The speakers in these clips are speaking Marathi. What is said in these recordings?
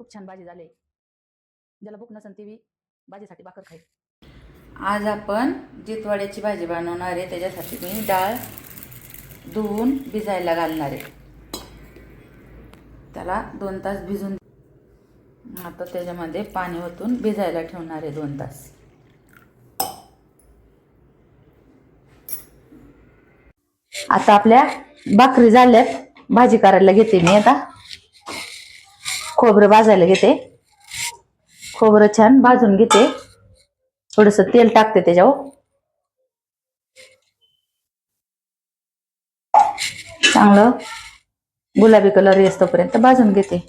खूप छान भाजी झाली. ज्याला भूक नसन ती बी भाजीसाठी भाकर खाईल. आज आपण जितवाड्याची भाजी बनवणार आहे त्याच्यासाठी मी डाळ धुवून भिजायला घालणार आहे. त्याला दोन तास भिजून आता त्याच्यामध्ये पाणी ओतून भिजायला ठेवणार आहे दोन तास. आता आपल्या भाकरी झाल्यात. भाजी करायला घेते मी आता. खोबरं भाजायला घेते. खोबरं छान भाजून घेते. थोडस तेल टाकते त्याच्यावर. चांगलं गुलाबी कलर येतोपर्यंत भाजून घेते.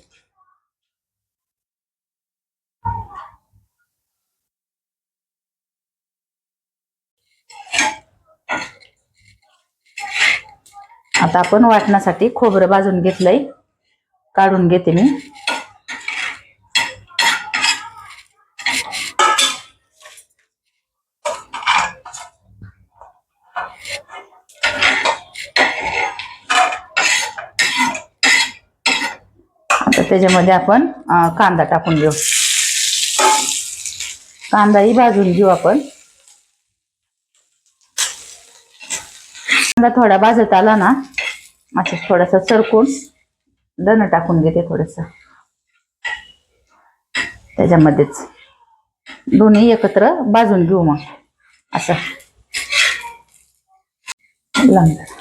आता आपण वाटण्यासाठी खोबरं भाजून घेतलंय. काढून घेते मी. त्याच्यामध्ये आपण कांदा टाकून घेऊ. कांदाही भाजून घेऊ आपण. कांदा थोडा भाजत आला ना असं थोडासा सरकून दण टाकून घेते थोडस. त्याच्यामध्येच दोन्ही एकत्र भाजून घेऊ मग. असं. लांब जरा.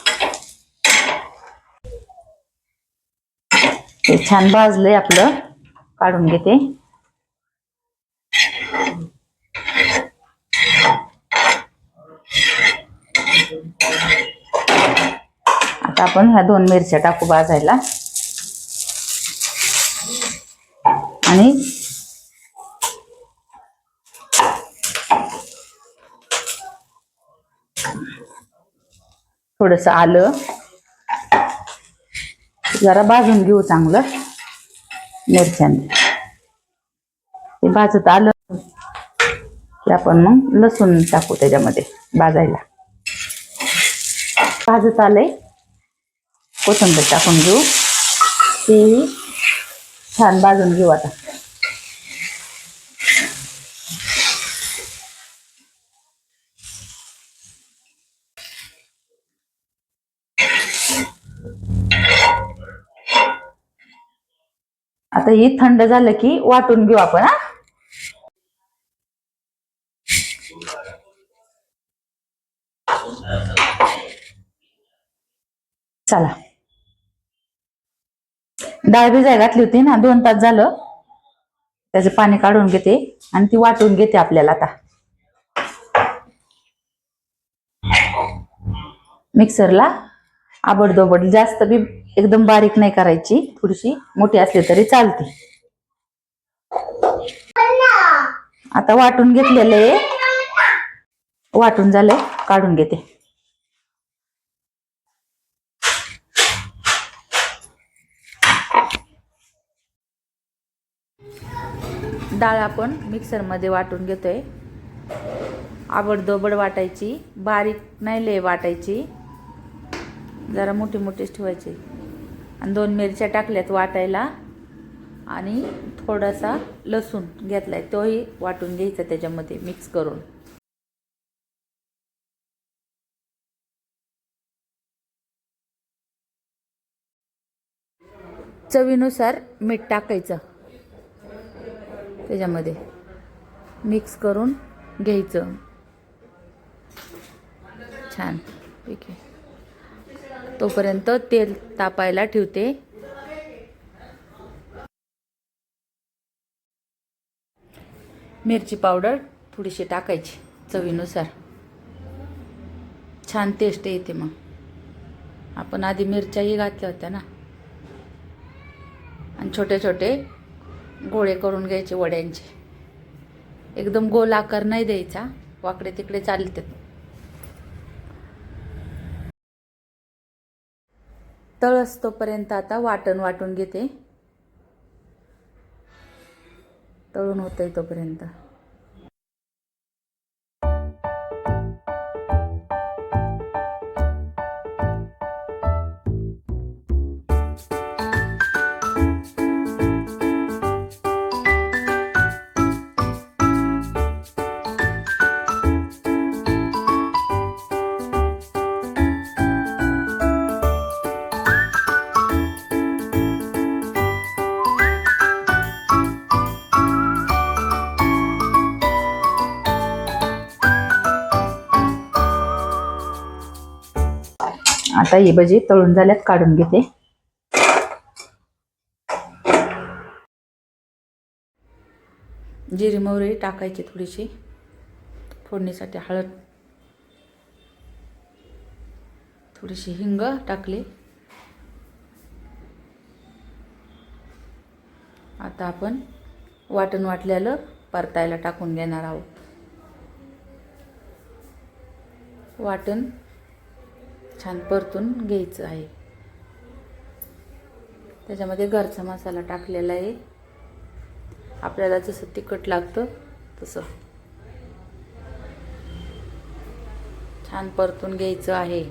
ते छान भाजलंय आपलं. काढून घेते. आता आपण ह्या दोन मिरच्या टाकू भाजायला. आणि थोडस आलं. जरा भाजून घेऊ चांगलं. मिरच्याने ते भाजत आलं की आपण मग लसूण टाकू त्याच्यामध्ये भाजायला. भाजत आलंय. कोथंबीर टाकून घेऊ. ते छान भाजून घेऊ आता. आता ही थंड झालं की वाटून घेऊ आपण हा? चला. डाळ भिजाय घातली होती ना दोन तास झालं. त्याचं पाणी काढून घेते आणि ती वाटून घेते आपल्याला आता. मिक्सरला आबडदोबड जास्त बी एकदम बारीक नाही करायची थोडीशी मोठी असली तरी चालते. आता वाटून घेतलेलं आहे. वाटून झालंय काढून घेते. डाळ आपण मिक्सरमध्ये वाटून घेतोय. आबडदोबड वाटायची बारीक नाही लय वाटायची. जरा मोठी मोठीच ठेवायची. आणि दोन मिरच्या टाकल्यात वाटायला. आणि थोडासा लसूण घेतला आहे तोही वाटून घ्यायचा त्याच्यामध्ये मिक्स करून. चवीनुसार मीठ टाकायचं. त्याच्यामध्ये मिक्स करून घ्यायचं. छान. ठीक आहे. तोपर्यंत तेल तापायला ठेवते. मिरची पावडर थोडीशी टाकायची चवीनुसार. छान टेस्ट येते मग. आपण आधी मिरच्याही घातल्या होत्या ना. आणि छोटे छोटे गोळे करून घ्यायचे वड्यांचे. एकदम गोल आकार नाही द्यायचा. वाकडे तिकडे चालतात. तळ असतोपर्यंत आता वाटण वाटून घेते. तळून होतंय तोपर्यंत. आता ही भजी तळून झाल्यात काढून घेते. जिरी मोहरी टाकायची थोडीशी फोडणीसाठी हळद थोडीशी हिंग टाकली. आता आपण वाटण वाटलेलं परतायला टाकून घेणार आहोत. वाटण छान परतून घ्यायचं आहे. त्याच्यामध्ये घरचा मसाला टाकलेला आहे. आपल्याला जसं तिखट लागतं तसं. छान परतून घ्यायचं आहे.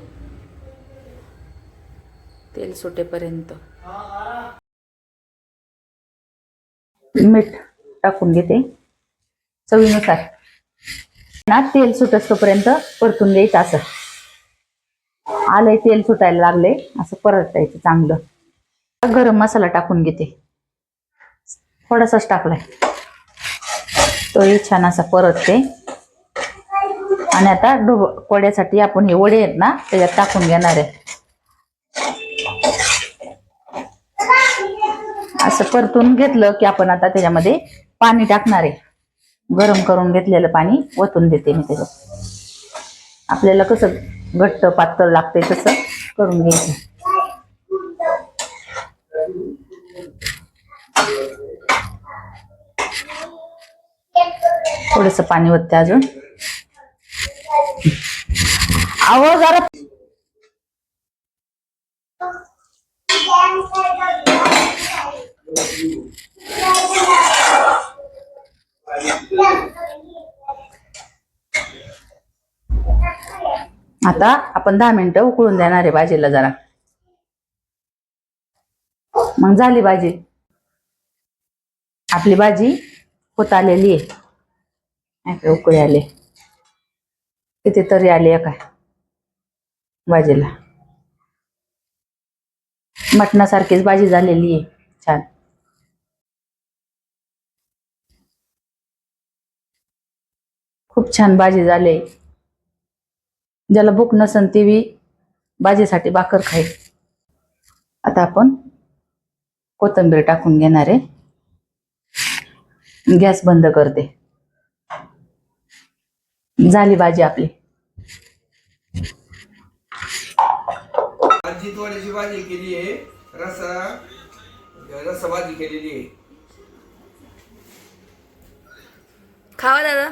तेल सुटेपर्यंत. मीठ टाकून घेते. चवीनुसार. ना तेल सुटस्तोपर्यंत परतून घ्यायचं असं. आलंय तेल सुटायला लागले असं परतायचं चांगलं. गरम मसाला टाकून घेते. थोडासाच टाकलाय. तोही छान असा परतते. आणि आता ढोब कोड्यासाठी आपण हे वडे आहेत ना त्याच्यात टाकून घेणार आहे. असं परतून घेतलं की आपण आता त्याच्यामध्ये पाणी टाकणार आहे. गरम करून घेतलेलं पाणी ओतून देते मी त्याच्यात. आपल्याला कसं घट्ट पातळ लागते तसं. करून घ्यायचं थोडस पाणी ओतते अजून. अहो जरा आता आपण दहा मिनिटं उकळून देणार आहे भाजीला जरा. मग झाली भाजी. आपली भाजी होत आलेली आहे. उकळी आले. किती तरी आली आहे काय? भाजीला. मटणासारखीच भाजी झालेली आहे. छान. खूप छान भाजी झाली. ज्याला भूक नसन ती बी भाजीसाठी भाकर खाईल. आता आपण कोथिंबीर टाकून घेणार आहे. गॅस बंद करते. झाली भाजी आपली. आज जितवाड्याची भाजी केली आहे. रसा रसा भाजी केलेली आहे. खावा दादा.